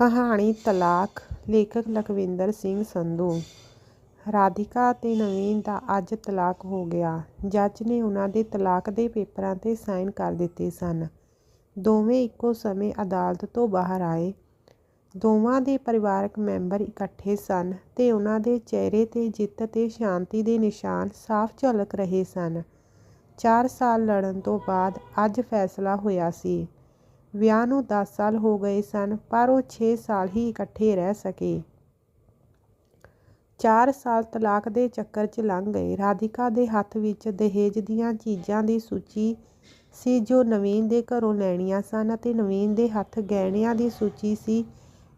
ਕਹਾਣੀ ਤਲਾਕ ਲੇਖਕ ਲਖਵਿੰਦਰ ਸਿੰਘ ਸੰਧੂ। ਰਾਧਿਕਾ ਤੇ ਨਵੀਨ ਦਾ ਅੱਜ ਤਲਾਕ ਹੋ ਗਿਆ। ਜੱਜ ਨੇ ਉਹਨਾਂ ਦੇ ਤਲਾਕ ਦੇ ਪੇਪਰਾਂ 'ਤੇ ਸਾਈਨ ਕਰ ਦਿੱਤੇ ਸਨ। ਦੋਵੇਂ ਇੱਕੋ ਸਮੇਂ ਅਦਾਲਤ ਤੋਂ ਬਾਹਰ ਆਏ। ਦੋਵਾਂ ਦੇ ਪਰਿਵਾਰਕ ਮੈਂਬਰ ਇਕੱਠੇ ਸਨ ਤੇ ਉਹਨਾਂ ਦੇ ਚਿਹਰੇ 'ਤੇ ਜਿੱਤ ਤੇ ਸ਼ਾਂਤੀ ਦੇ ਨਿਸ਼ਾਨ ਸਾਫ਼ ਝਲਕ ਰਹੇ ਸਨ। ਚਾਰ ਸਾਲ ਲੜਨ ਤੋਂ ਬਾਅਦ ਅੱਜ ਫੈਸਲਾ ਹੋਇਆ ਸੀ। ਵਿਆਹ ਨੂੰ 10 ਸਾਲ ਹੋ ਗਏ ਸਨ, ਪਰ ਉਹ 6 ਸਾਲ ਹੀ ਇਕੱਠੇ ਰਹਿ ਸਕੇ। 4 ਸਾਲ ਤਲਾਕ ਦੇ ਚੱਕਰ 'ਚ ਲੰਘ ਗਏ। ਰਾਧਿਕਾ ਦੇ ਹੱਥ ਵਿੱਚ ਦਹੇਜ ਦੀਆਂ ਚੀਜ਼ਾਂ ਦੀ ਸੂਚੀ ਸੀ ਜੋ ਨਵੀਨ ਦੇ ਘਰੋਂ ਲੈਣੀਆਂ ਸਨ ਅਤੇ ਨਵੀਨ ਦੇ ਹੱਥ ਗਹਿਣਿਆਂ ਦੀ ਸੂਚੀ ਸੀ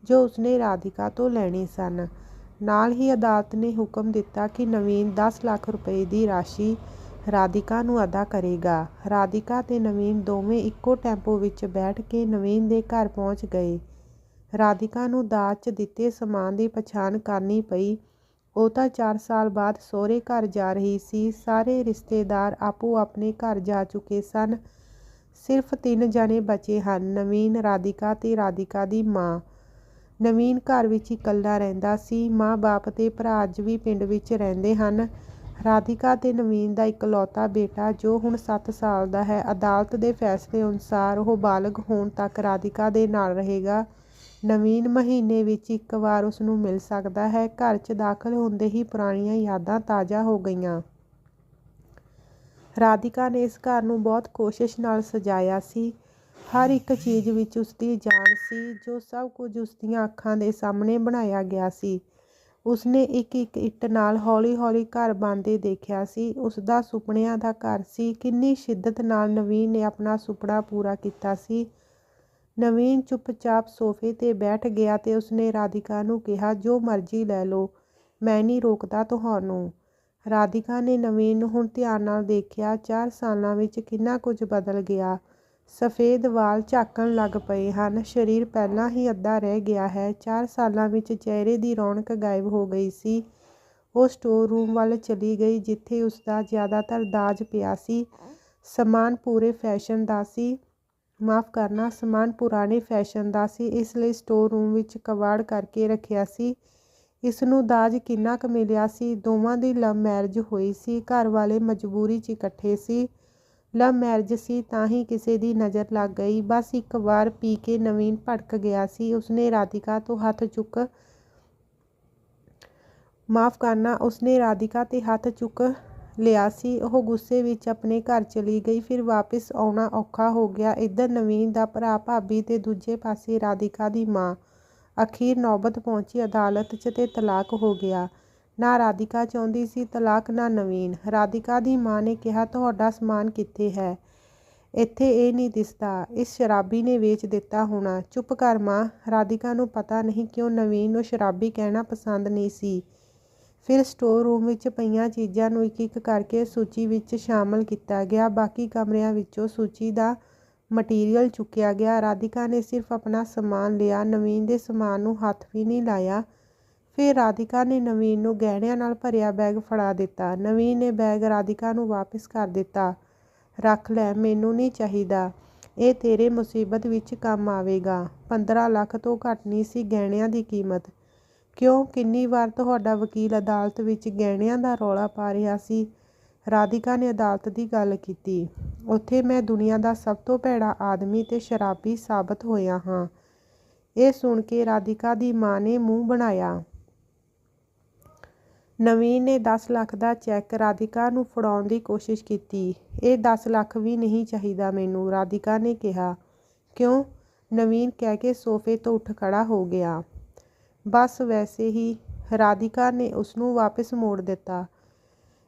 ਜੋ ਉਸਨੇ ਰਾਧਿਕਾ ਤੋਂ ਲੈਣੇ ਸਨ। ਨਾਲ ਹੀ ਅਦਾਲਤ ਨੇ ਹੁਕਮ ਦਿੱਤਾ ਕਿ ਨਵੀਨ 10 ਲੱਖ ਰੁਪਏ ਦੀ ਰਾਸ਼ੀ ਰਾਧਿਕਾ ਨੂੰ ਅਦਾ ਕਰੇਗਾ। ਰਾਧਿਕਾ ਤੇ ਨਵੀਨ ਦੋਵੇਂ ਇੱਕੋ ਟੈਂਪੂ ਵਿੱਚ ਬੈਠ ਕੇ ਨਵੀਨ ਦੇ ਘਰ ਪਹੁੰਚ ਗਏ। ਰਾਧਿਕਾ ਨੂੰ ਦਾਜ 'ਚ ਦਿੱਤੇ ਸਮਾਨ ਦੀ ਪਛਾਣ ਕਰਨੀ ਪਈ। ਉਹ ਤਾਂ ਚਾਰ ਸਾਲ ਬਾਅਦ ਸਹੁਰੇ ਘਰ ਜਾ ਰਹੀ ਸੀ। ਸਾਰੇ ਰਿਸ਼ਤੇਦਾਰ ਆਪੋ ਆਪਣੇ ਘਰ ਜਾ ਚੁੱਕੇ ਸਨ। ਸਿਰਫ ਤਿੰਨ ਜਣੇ ਬਚੇ ਹਨ, ਨਵੀਨ, ਰਾਧਿਕਾ ਤੇ ਰਾਧਿਕਾ ਦੀ ਮਾਂ। ਨਵੀਨ ਘਰ ਵਿੱਚ ਇਕੱਲਾ ਰਹਿੰਦਾ ਸੀ। ਮਾਂ-ਬਾਪ ਤੇ ਭਰਾ ਅੱਜ ਵੀ ਪਿੰਡ ਵਿੱਚ ਰਹਿੰਦੇ ਹਨ। ਰਾਧਿਕਾ ਤੇ ਨਵੀਨ ਦਾ ਇਕਲੌਤਾ ਬੇਟਾ, ਜੋ ਹੁਣ 7 ਸਾਲ ਦਾ ਹੈ, ਅਦਾਲਤ ਦੇ ਫੈਸਲੇ ਅਨੁਸਾਰ ਉਹ ਬਾਲਗ ਹੋਣ ਤੱਕ ਰਾਧਿਕਾ ਦੇ ਨਾਲ ਰਹੇਗਾ। ਨਵੀਨ ਮਹੀਨੇ ਵਿੱਚ ਇੱਕ ਵਾਰ ਉਸ ਨੂੰ ਮਿਲ ਸਕਦਾ ਹੈ। ਘਰ 'ਚ ਦਾਖਲ ਹੁੰਦੇ ਹੀ ਪੁਰਾਣੀਆਂ ਯਾਦਾਂ ਤਾਜ਼ਾ ਹੋ ਗਈਆਂ। ਰਾਧਿਕਾ ਨੇ ਇਸ ਘਰ ਨੂੰ ਬਹੁਤ ਕੋਸ਼ਿਸ਼ ਨਾਲ ਸਜਾਇਆ ਸੀ। ਹਰ ਇੱਕ ਚੀਜ਼ ਵਿੱਚ ਉਸਦੀ ਜਾਨ ਸੀ, ਜੋ ਸਭ ਕੁਝ ਉਸ ਦੀਆਂ ਅੱਖਾਂ ਦੇ ਸਾਹਮਣੇ ਬਣਾਇਆ ਗਿਆ ਸੀ। ਉਸਨੇ ਇੱਕ ਇੱਕ ਇੱਟ ਨਾਲ ਹੌਲੀ ਹੌਲੀ ਘਰ ਬਣਦੇ ਦੇਖਿਆ ਸੀ। ਉਸਦਾ ਸੁਪਨਿਆਂ ਦਾ ਘਰ ਸੀ। ਕਿੰਨੀ ਸ਼ਿੱਦਤ ਨਾਲ ਨਵੀਨ ਨੇ ਆਪਣਾ ਸੁਪਨਾ ਪੂਰਾ ਕੀਤਾ ਸੀ। ਨਵੀਨ ਚੁੱਪਚਾਪ ਸੋਫੇ ਤੇ ਬੈਠ ਗਿਆ ਤੇ ਉਸਨੇ ਰਾਧਿਕਾ ਨੂੰ ਕਿਹਾ, ਜੋ ਮਰਜ਼ੀ ਲੈ ਲਓ, ਮੈਂ ਨਹੀਂ ਰੋਕਦਾ ਤੁਹਾਨੂੰ। ਰਾਧਿਕਾ ਨੇ ਨਵੀਨ ਨੂੰ ਹੁਣ ਧਿਆਨ ਨਾਲ ਦੇਖਿਆ, ਚਾਰ ਸਾਲਾਂ ਵਿੱਚ ਕਿੰਨਾ ਕੁਝ ਬਦਲ ਗਿਆ। ਸਫੇਦ ਵਾਲ ਝਾਕਣ ਲੱਗ ਪਏ ਹਨ। ਸਰੀਰ ਪਹਿਲਾਂ ਹੀ ਅੱਧਾ ਰਹਿ ਗਿਆ ਹੈ। ਚਾਰ ਸਾਲਾਂ ਵਿੱਚ ਚਿਹਰੇ ਦੀ ਰੌਣਕ ਗਾਇਬ ਹੋ ਗਈ ਸੀ। ਉਹ ਸਟੋਰ ਰੂਮ ਵੱਲ ਚਲੀ ਗਈ, ਜਿੱਥੇ ਉਸ ਦਾ ਜ਼ਿਆਦਾਤਰ ਦਾਜ ਪਿਆ ਸੀ। ਸਮਾਨ ਪੂਰੇ ਫੈਸ਼ਨ ਦਾ ਸੀ। ਮਾਫ ਕਰਨਾ, ਸਮਾਨ ਪੁਰਾਣੇ ਫੈਸ਼ਨ ਦਾ ਸੀ। ਇਸ ਲਈ ਸਟੋਰ ਰੂਮ ਵਿੱਚ ਕਵਾੜ ਕਰਕੇ ਰੱਖਿਆ ਸੀ। ਇਸ ਨੂੰ ਦਾਜ ਕਿੰਨਾ ਕੁ ਮਿਲਿਆ ਸੀ? ਦੋਵਾਂ ਦੀ ਲਵ ਮੈਰਿਜ ਹੋਈ ਸੀ। ਘਰ ਵਾਲੇ ਮਜਬੂਰੀ 'ਚ ਇਕੱਠੇ ਸੀ। ਲਵ ਮੈਰਿਜ ਸੀ ਤਾਂ ਹੀ ਕਿਸੇ ਦੀ ਨਜ਼ਰ ਲੱਗ ਗਈ। ਬਸ ਇੱਕ ਵਾਰ ਪੀ ਕੇ ਨਵੀਨ ਭੜਕ ਗਿਆ ਸੀ। ਉਸਨੇ ਰਾਧਿਕਾ ਤੋਂ ਹੱਥ ਚੁੱਕ ਮਾਫ ਕਰਨਾ, ਉਸਨੇ ਰਾਧਿਕਾ ਤੇ ਹੱਥ ਚੁੱਕ ਲਿਆ ਸੀ। ਉਹ ਗੁੱਸੇ ਵਿੱਚ ਆਪਣੇ ਘਰ ਚਲੀ ਗਈ। ਫਿਰ ਵਾਪਸ ਆਉਣਾ ਔਖਾ ਹੋ ਗਿਆ। ਇੱਧਰ ਨਵੀਨ ਦਾ ਭਰਾ ਭਾਬੀ ਤੇ ਦੂਜੇ ਪਾਸੇ ਰਾਧਿਕਾ ਦੀ ਮਾਂ। ਅਖੀਰ ਨੌਬਤ ਪਹੁੰਚੀ। ਅਦਾਲਤ 'ਚ ਤੇ ਤਲਾਕ ਹੋ ਗਿਆ। ਨਾ ਰਾਧਿਕਾ ਚਾਹੁੰਦੀ ਸੀ ਤਲਾਕ, ਨਾ ਨਵੀਨ। ਰਾਧਿਕਾ ਦੀ ਮਾਂ ਨੇ ਕਿਹਾ, ਤੁਹਾਡਾ ਸਮਾਨ ਕਿੱਥੇ ਹੈ? ਇੱਥੇ ਇਹ ਨਹੀਂ ਦਿਸਦਾ। ਇਸ ਸ਼ਰਾਬੀ ਨੇ ਵੇਚ ਦਿੱਤਾ ਹੋਣਾ। ਚੁੱਪ ਕਰ ਮਾਂ। ਰਾਧਿਕਾ ਨੂੰ ਪਤਾ ਨਹੀਂ ਕਿਉਂ ਨਵੀਨ ਨੂੰ ਸ਼ਰਾਬੀ ਕਹਿਣਾ ਪਸੰਦ ਨਹੀਂ ਸੀ। ਫਿਰ ਸਟੋਰ ਰੂਮ ਵਿੱਚ ਪਈਆਂ ਚੀਜ਼ਾਂ ਨੂੰ ਇੱਕ ਇੱਕ ਕਰਕੇ ਸੂਚੀ ਵਿੱਚ ਸ਼ਾਮਲ ਕੀਤਾ ਗਿਆ। ਬਾਕੀ ਕਮਰਿਆਂ ਵਿੱਚੋਂ ਸੂਚੀ ਦਾ ਮਟੀਰੀਅਲ ਚੁੱਕਿਆ ਗਿਆ। ਰਾਧਿਕਾ ਨੇ ਸਿਰਫ ਆਪਣਾ ਸਮਾਨ ਲਿਆ। ਨਵੀਨ ਦੇ ਸਮਾਨ ਨੂੰ ਹੱਥ ਵੀ ਨਹੀਂ ਲਾਇਆ। ਫਿਰ ਰਾਧਿਕਾ ਨੇ ਨਵੀਨ ਨੂੰ ਗਹਿਣਿਆਂ ਨਾਲ ਭਰਿਆ ਬੈਗ ਫੜਾ ਦਿੱਤਾ। ਨਵੀਨ ਨੇ ਬੈਗ ਰਾਧਿਕਾ ਨੂੰ ਵਾਪਸ ਕਰ ਦਿੱਤਾ। ਰੱਖ ਲੈ, ਮੈਨੂੰ ਨਹੀਂ ਚਾਹੀਦਾ। ਇਹ ਤੇਰੇ ਮੁਸੀਬਤ ਵਿੱਚ ਕੰਮ ਆਵੇਗਾ। 15 ਲੱਖ ਤੋਂ ਘੱਟ ਨਹੀਂ ਸੀ ਗਹਿਣਿਆਂ ਦੀ ਕੀਮਤ। ਕਿਉਂ? ਕਿੰਨੀ ਵਾਰ ਤੁਹਾਡਾ ਵਕੀਲ ਅਦਾਲਤ ਵਿੱਚ ਗਹਿਣਿਆਂ ਦਾ ਰੌਲਾ ਪਾ ਰਿਹਾ ਸੀ? ਰਾਧਿਕਾ ਨੇ ਅਦਾਲਤ ਦੀ ਗੱਲ ਕੀਤੀ। ਉੱਥੇ ਮੈਂ ਦੁਨੀਆ ਦਾ ਸਭ ਤੋਂ ਭੈੜਾ ਆਦਮੀ ਤੇ ਸ਼ਰਾਬੀ ਸਾਬਤ ਹੋਇਆ ਹਾਂ। ਇਹ ਸੁਣ ਕੇ ਰਾਧਿਕਾ ਦੀ ਮਾਂ ਨੇ ਮੂੰਹ ਬਣਾਇਆ। ਨਵੀਨ ਨੇ 10 ਲੱਖ ਦਾ ਚੈੱਕ ਰਾਧਿਕਾ ਨੂੰ ਫੜਾਉਣ ਦੀ ਕੋਸ਼ਿਸ਼ ਕੀਤੀ। ਇਹ 10 ਲੱਖ ਵੀ ਨਹੀਂ ਚਾਹੀਦਾ ਮੈਨੂੰ, ਰਾਧਿਕਾ ਨੇ ਕਿਹਾ। ਕਿਉਂ? ਨਵੀਨ ਕਹਿ ਕੇ ਸੋਫੇ ਤੋਂ ਉੱਠ ਖੜਾ ਹੋ ਗਿਆ। ਬਸ ਵੈਸੇ ਹੀ ਰਾਧਿਕਾ ਨੇ ਉਸ ਨੂੰ ਵਾਪਸ ਮੋੜ ਦਿੱਤਾ।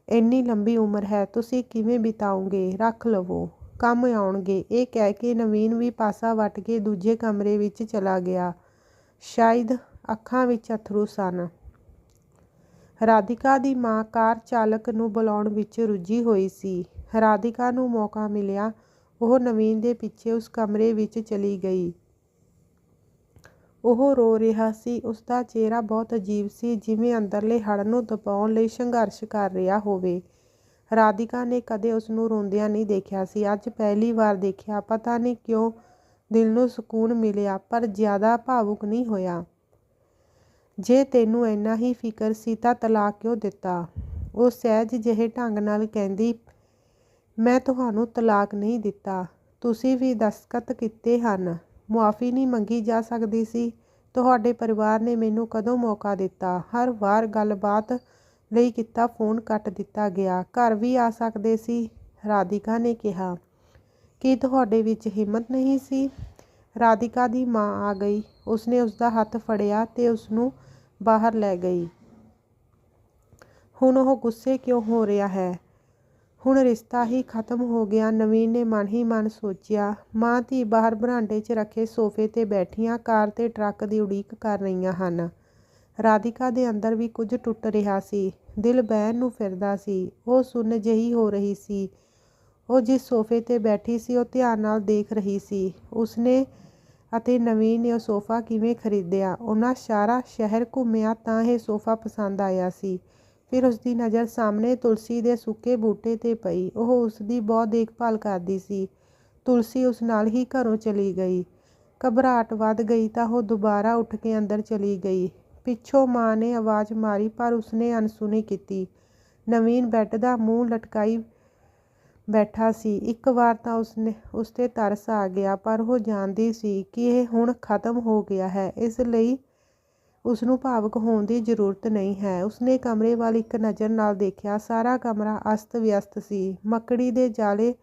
ਇੰਨੀ ਲੰਬੀ ਉਮਰ ਹੈ, ਤੁਸੀਂ ਕਿਵੇਂ ਬਿਤਾਓਗੇ? ਰੱਖ ਲਵੋ। ਕੰਮ ਆਉਣਗੇ। ਇਹ ਕਹਿ ਕੇ ਨਵੀਨ ਵੀ ਪਾਸਾ ਵੱਟ ਕੇ ਦੂਜੇ ਕਮਰੇ ਵਿੱਚ ਚਲਾ ਗਿਆ। ਸ਼ਾਇਦ ਅੱਖਾਂ ਵਿੱਚ ਅਥਰੂ ਸਨ। ਰਾਧਿਕਾ ਦੀ ਮਾਂ ਕਾਰ ਚਾਲਕ ਨੂੰ ਬੁਲਾਉਣ ਵਿੱਚ ਰੁੱਝੀ ਹੋਈ ਸੀ। ਰਾਧਿਕਾ ਨੂੰ ਮੌਕਾ ਮਿਲਿਆ। ਉਹ ਨਵੀਨ ਦੇ ਪਿੱਛੇ ਉਸ ਕਮਰੇ ਵਿੱਚ ਚਲੀ ਗਈ। ਉਹ ਰੋ ਰਿਹਾ ਸੀ। ਉਸਦਾ ਚਿਹਰਾ ਬਹੁਤ ਅਜੀਬ ਸੀ, ਜਿਵੇਂ ਅੰਦਰਲੇ ਹੜ੍ਹ ਨੂੰ ਦਬਾਉਣ ਲਈ ਸੰਘਰਸ਼ ਕਰ ਰਿਹਾ ਹੋਵੇ। ਰਾਧਿਕਾ ਨੇ ਕਦੇ ਉਸ ਨੂੰ ਰੋਂਦਿਆਂ ਨਹੀਂ ਦੇਖਿਆ ਸੀ। ਅੱਜ ਪਹਿਲੀ ਵਾਰ ਦੇਖਿਆ। ਪਤਾ ਨਹੀਂ ਕਿਉਂ ਦਿਲ ਨੂੰ ਸਕੂਨ ਮਿਲਿਆ, ਪਰ ਜ਼ਿਆਦਾ ਭਾਵੁਕ ਨਹੀਂ ਹੋਇਆ। ਜੇ ਤੈਨੂੰ ਇੰਨਾ ਹੀ ਫਿਕਰ ਸੀ ਤਾਂ ਤਲਾਕ ਕਿਉਂ ਦਿੱਤਾ? ਉਹ ਸਹਿਜ ਜਿਹੇ ਢੰਗ ਨਾਲ ਕਹਿੰਦੀ, ਮੈਂ ਤੁਹਾਨੂੰ ਤਲਾਕ ਨਹੀਂ ਦਿੱਤਾ। ਤੁਸੀਂ ਵੀ ਦਸਤਖਤ ਕੀਤੇ ਹਨ। ਮੁਆਫ਼ੀ ਨਹੀਂ ਮੰਗੀ ਜਾ ਸਕਦੀ ਸੀ? ਤੁਹਾਡੇ ਪਰਿਵਾਰ ਨੇ ਮੈਨੂੰ ਕਦੋਂ ਮੌਕਾ ਦਿੱਤਾ? ਹਰ ਵਾਰ ਗੱਲਬਾਤ ਲਈ ਕੀਤਾ ਫ਼ੋਨ ਕੱਟ ਦਿੱਤਾ ਗਿਆ। ਘਰ ਵੀ ਆ ਸਕਦੇ ਸੀ। ਰਾਧਿਕਾ ਨੇ ਕਿਹਾ, ਕੀ ਤੁਹਾਡੇ ਵਿੱਚ ਹਿੰਮਤ ਨਹੀਂ ਸੀ? ਰਾਧਿਕਾ ਦੀ ਮਾਂ ਆ ਗਈ। ਉਸਨੇ ਉਸਦਾ ਹੱਥ ਫੜਿਆ ਤੇ ਉਸਨੂੰ ਬਾਹਰ ਲੈ ਗਈ। ਹੁਣ ਉਹ ਗੁੱਸੇ ਕਿਉਂ ਹੋ ਰਿਹਾ ਹੈ? ਹੁਣ ਰਿਸ਼ਤਾ ਹੀ ਖ਼ਤਮ ਹੋ ਗਿਆ ਨਵੀਨ ਨੇ ਮਨ ਹੀ ਮਨ ਸੋਚਿਆ। ਮਾਂ ਧੀ ਬਾਹਰ ਬਰਾਂਡੇ 'ਚ ਰੱਖੇ ਸੋਫੇ 'ਤੇ ਬੈਠੀਆਂ ਕਾਰ ਤੇ ਟਰੱਕ ਦੀ ਉਡੀਕ ਕਰ ਰਹੀਆਂ ਹਨ। ਰਾਧਿਕਾ ਦੇ ਅੰਦਰ ਵੀ ਕੁਝ ਟੁੱਟ ਰਿਹਾ ਸੀ। ਦਿਲ ਬਹਿਣ ਨੂੰ ਫਿਰਦਾ ਸੀ। ਉਹ ਸੁੰਨ ਜਿਹੀ ਹੋ ਰਹੀ ਸੀ। ਉਹ ਜਿਸ ਸੋਫੇ 'ਤੇ ਬੈਠੀ ਸੀ, ਉਹ ਧਿਆਨ ਨਾਲ ਦੇਖ ਰਹੀ ਸੀ। ਉਸਨੇ ਅਤੇ ਨਵੀਨ ਨੇ ਉਹ ਸੋਫਾ ਕਿਵੇਂ ਖਰੀਦਿਆ? ਉਹਨਾਂ ਸਾਰਾ ਸ਼ਹਿਰ ਘੁੰਮਿਆ ਤਾਂ ਇਹ ਸੋਫਾ ਪਸੰਦ ਆਇਆ ਸੀ। ਫਿਰ ਉਸਦੀ ਨਜ਼ਰ ਸਾਹਮਣੇ ਤੁਲਸੀ ਦੇ ਸੁੱਕੇ ਬੂਟੇ 'ਤੇ ਪਈ। ਉਹ ਉਸ ਦੀ ਬਹੁਤ ਦੇਖਭਾਲ ਕਰਦੀ ਸੀ। ਤੁਲਸੀ ਉਸ ਨਾਲ ਹੀ ਘਰੋਂ ਚਲੀ ਗਈ। ਘਬਰਾਹਟ ਵੱਧ ਗਈ ਤਾਂ ਉਹ ਦੁਬਾਰਾ ਉੱਠ ਕੇ ਅੰਦਰ ਚਲੀ ਗਈ। ਪਿੱਛੋਂ ਮਾਂ ਨੇ ਆਵਾਜ਼ ਮਾਰੀ ਪਰ ਉਸਨੇ ਅਣਸੁਣੀ ਕੀਤੀ। ਨਵੀਨ ਬੈੱਡ ਦਾ ਮੂੰਹ ਲਟਕਾਈ ਬੈਠਾ ਸੀ। ਇੱਕ ਵਾਰ ਤਾਂ ਉਸਨੇ ਉਸ 'ਤੇ ਤਰਸ ਆ ਗਿਆ, ਪਰ ਉਹ ਜਾਣਦੀ ਸੀ ਕਿ ਇਹ ਹੁਣ ਖ਼ਤਮ ਹੋ ਗਿਆ ਹੈ ਇਸ ਲਈ ਉਸਨੂੰ ਭਾਵੁਕ ਹੋਣ ਦੀ ਜ਼ਰੂਰਤ ਨਹੀਂ ਹੈ। ਉਸਨੇ ਕਮਰੇ ਵੱਲ ਇੱਕ ਨਜ਼ਰ ਨਾਲ ਦੇਖਿਆ। ਸਾਰਾ ਕਮਰਾ ਅਸਤ-ਵਿਅਸਤ ਸੀ। ਮੱਕੜੀ ਦੇ ਜਾਲੇ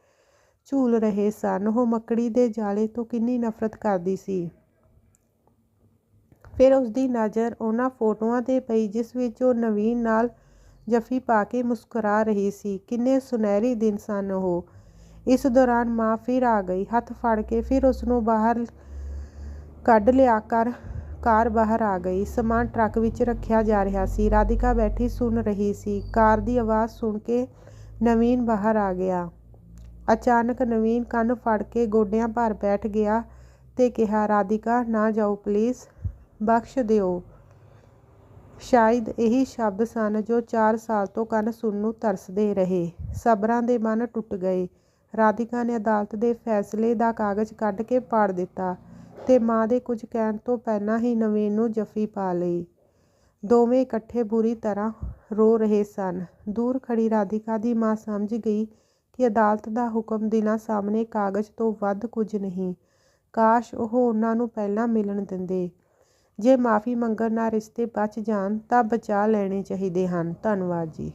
ਝੂਲ ਰਹੇ ਸਨ। ਉਹ ਮੱਕੜੀ ਦੇ ਜਾਲੇ ਤੋਂ ਕਿੰਨੀ ਨਫ਼ਰਤ ਕਰਦੀ ਸੀ। ਫਿਰ ਉਸਦੀ ਨਜ਼ਰ ਉਹਨਾਂ ਫੋਟੋਆਂ 'ਤੇ ਪਈ, ਜਿਸ ਵਿੱਚ ਉਹ ਨਵੀਨ ਨਾਲ ਜੱਫੀ ਪਾ ਕੇ ਮੁਸਕਰਾ ਰਹੀ ਸੀ। ਕਿੰਨੇ ਸੁਨਹਿਰੀ ਦਿਨ ਸਨ ਉਹ। ਇਸ ਦੌਰਾਨ ਮਾਂ ਫਿਰ ਆ ਗਈ। ਹੱਥ ਫੜ ਕੇ ਫਿਰ ਉਸਨੂੰ ਬਾਹਰ ਕੱਢ ਲਿਆ ਕਾਰ ਬਾਹਰ ਆ ਗਈ। ਸਮਾਨ ਟਰੱਕ ਵਿੱਚ ਰੱਖਿਆ ਜਾ ਰਿਹਾ ਸੀ। ਰਾਧਿਕਾ ਬੈਠੀ ਸੁਣ ਰਹੀ ਸੀ। ਕਾਰ ਦੀ ਆਵਾਜ਼ ਸੁਣ ਕੇ ਨਵੀਨ ਬਾਹਰ ਆ ਗਿਆ। ਅਚਾਨਕ ਨਵੀਨ ਕੰਨ ਫੜ ਕੇ ਗੋਡਿਆਂ ਭਾਰ ਬੈਠ ਗਿਆ ਤੇ ਕਿਹਾ, ਰਾਧਿਕਾ ਨਾ ਜਾਓ ਪਲੀਜ਼, ਬਖ਼ਸ਼ ਦਿਓ। ਸ਼ਾਇਦ ਇਹੀ ਸ਼ਬਦ ਸਨ ਜੋ ਚਾਰ ਸਾਲ ਤੋਂ ਕੰਨ ਸੁਣ ਨੂੰ ਤਰਸਦੇ ਰਹੇ। ਸਬਰਾਂ ਦੇ ਮਨ ਟੁੱਟ ਗਏ। ਰਾਧਿਕਾ ਨੇ ਅਦਾਲਤ ਦੇ ਫ਼ੈਸਲੇ ਦਾ ਕਾਗਜ਼ ਕੱਢ ਕੇ ਪਾੜ ਦਿੱਤਾ ਤੇ ਮਾਂ ਦੇ ਕੁਝ ਕਹਿਣ ਤੋਂ ਪਹਿਲਾਂ ਹੀ ਨਵੀਨ ਨੂੰ ਜੱਫੀ ਪਾ ਲਈ। ਦੋਵੇਂ ਇਕੱਠੇ ਬੁਰੀ ਤਰ੍ਹਾਂ ਰੋ ਰਹੇ ਸਨ। ਦੂਰ ਖੜ੍ਹੀ ਰਾਧਿਕਾ ਦੀ ਮਾਂ ਸਮਝ ਗਈ ਕਿ ਅਦਾਲਤ ਦਾ ਹੁਕਮ ਦਿਨਾਂ ਸਾਹਮਣੇ ਕਾਗਜ਼ ਤੋਂ ਵੱਧ ਕੁਝ ਨਹੀਂ। ਕਾਸ਼ ਉਹ ਉਨ੍ਹਾਂ ਨੂੰ ਪਹਿਲਾਂ ਮਿਲਣ ਦਿੰਦੇ। ਜੇ ਮਾਫ਼ੀ ਮੰਗਣ ਨਾਲ ਰਿਸ਼ਤੇ ਬਚ ਜਾਣ ਤਾਂ ਬਚਾ ਲੈਣੇ ਚਾਹੀਦੇ ਹਨ। ਧੰਨਵਾਦ ਜੀ।